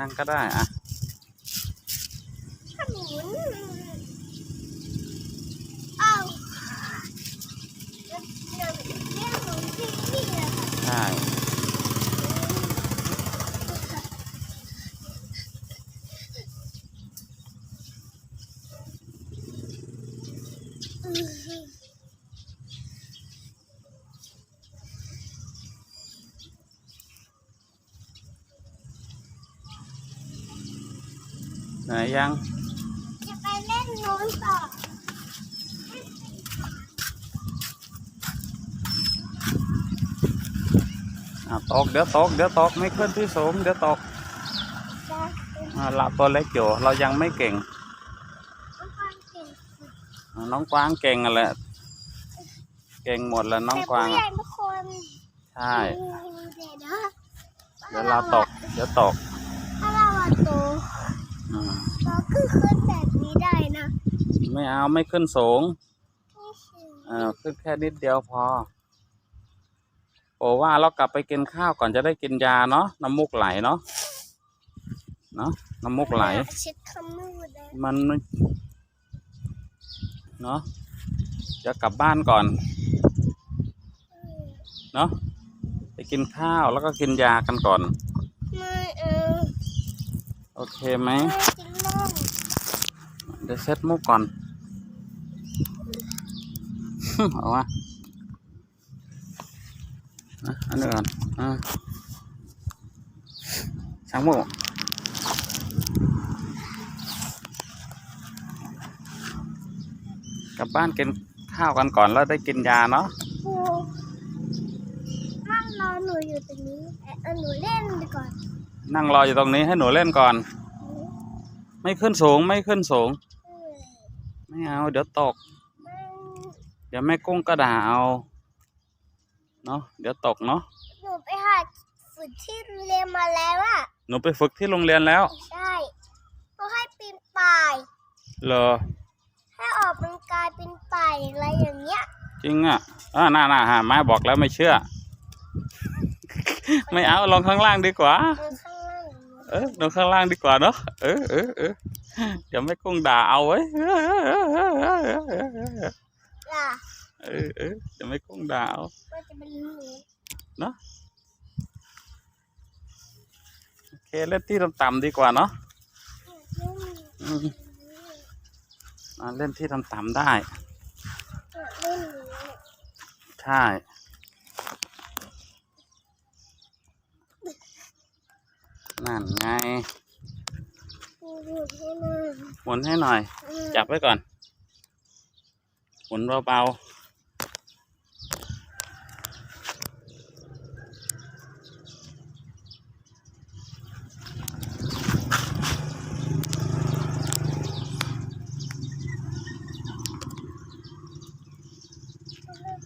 นั่งก็ได้อะขนุนอ้าวเดี๋ยวเดี๋ยวเรียกหนูที่นี่เลยค่ะ ใช่ อืม ไหนยัง จะไปเล่นนู้นต่ออะตกเดี๋ยวตกเดี๋ยวตกไม่ขึ้นที่สูงเดี๋ยวตกจะอะเราตัวเล็กอยู่เรายังไม่เก่งต้องการเก่งสุดอะน้องกวางเก่งอะแหละเก่งหมดแล้วน้องกวางแต่ผู้ใหญ่อะทุกคนใช่เดี๋ยวนะเดี๋ยวเราตกเดี๋ยวตกถ้าเราอะโตอ่า เราขึ้นขึ้นแบบนี้ได้นะ ไม่เอาไม่ขึ้นสูงนี่คือเออขึ้นแค่นิดเดียวพอโอว่าเรากลับไปกินข้าวก่อนจะได้กินยาเนาะน้ำมูกไหลเนาะเนาะน้ำมูกไหลเช็ดขมูดเลยมันไม่เนาะจะกลับบ้านก่อนเนาะไปกินข้าวแล้วก็กินยากันก่อนไม่เออ โอเคไหมไม่กินล่องเดี๋ยวเซ็ตมุกก่อนเอาวะอะอันนี้ก่อนอะช่างมุกกลับบ้านกินข้าวกันก่อนแล้วได้กินยาเนาะครูนั่งรอหนูอยู่ตรงนี้เออหนูเล่นดีก่อน นั่งรออยู่ตรงนี้ให้หนูเล่นก่อน ไม่ขึ้นสูงไม่ขึ้นสูงเออไม่เอา เดี๋ยวตกไม่เดี๋ยวแม่กุ้งก็ด่าเอา เนาะเดี๋ยวตกเนาะหนูไปหาฝึกที่เรียนมาแล้วอะหนูไปฝึกที่โรงเรียนแล้ว ใช่เขาให้ปีนป่ายเหรอให้ออกเป็นกายเป็นป่ายอะไรอย่างเงี้ย จริงอะอ่าน่าน่าฮะแม่บอกแล้วไม่เชื่อ ไม่เอาลงข้างล่างดีกว่า เออข้างล่างเออลงข้างล่างดีกว่าเนาะเออเออเออเดี๋ยวแม่กุ้งด่าเอาไว้เออเออเดี๋ยวแม่กุ้งด่าเอามันจะเป็นหนูโอเคเล่นที่ต่ำๆดีกว่าเนาะเล่นที่ต่ำๆได้ ใช่ นั่นไงหนูหยุดให้หน่อยหมุนให้หน่อยอืมจับไว้ก่อนหมุนเบา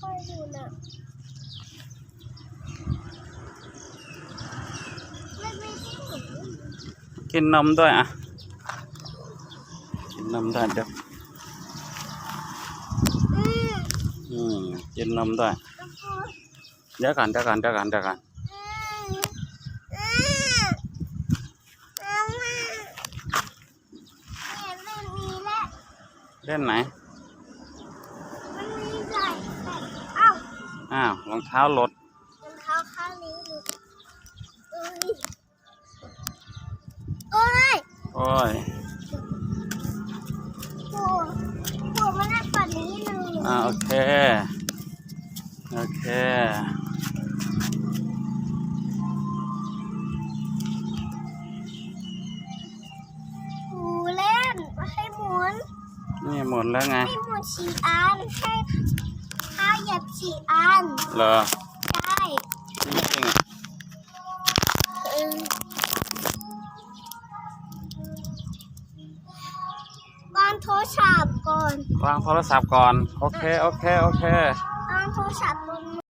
ค่อยๆดูน่ะไม่ไม่ใช่หนู ๆ กินนมด้วยอะ กินนมด้วยเดี๋ยวอืมอืมกินนมด้วยแล้วก็เดี๋ยวก่อนเดี๋ยวก่อนเดี๋ยวก่อนเดี๋ยวก่อนอืมอืมเอามาเนี่ยเริ่มมีแล้วเล่นไหนมันมีใส่ใส่เอ้าอ้าวรองเท้าหลดรองเท้าข้างนี้หลุดเอ้ย โอ้ยโอ้ยหัวหัวมันน่าปัดนี้เลยอ่าโอเค โอเคหมูเล่นให้หมุน นี่หมดแล้วไงให้หมุนสี่อันให้ให้เหยียบสี่อัน เหรอ โทรศัพท์ก่อน วางโทรศัพท์ก่อน โอเค โอเค โอเค วางโทรศัพท์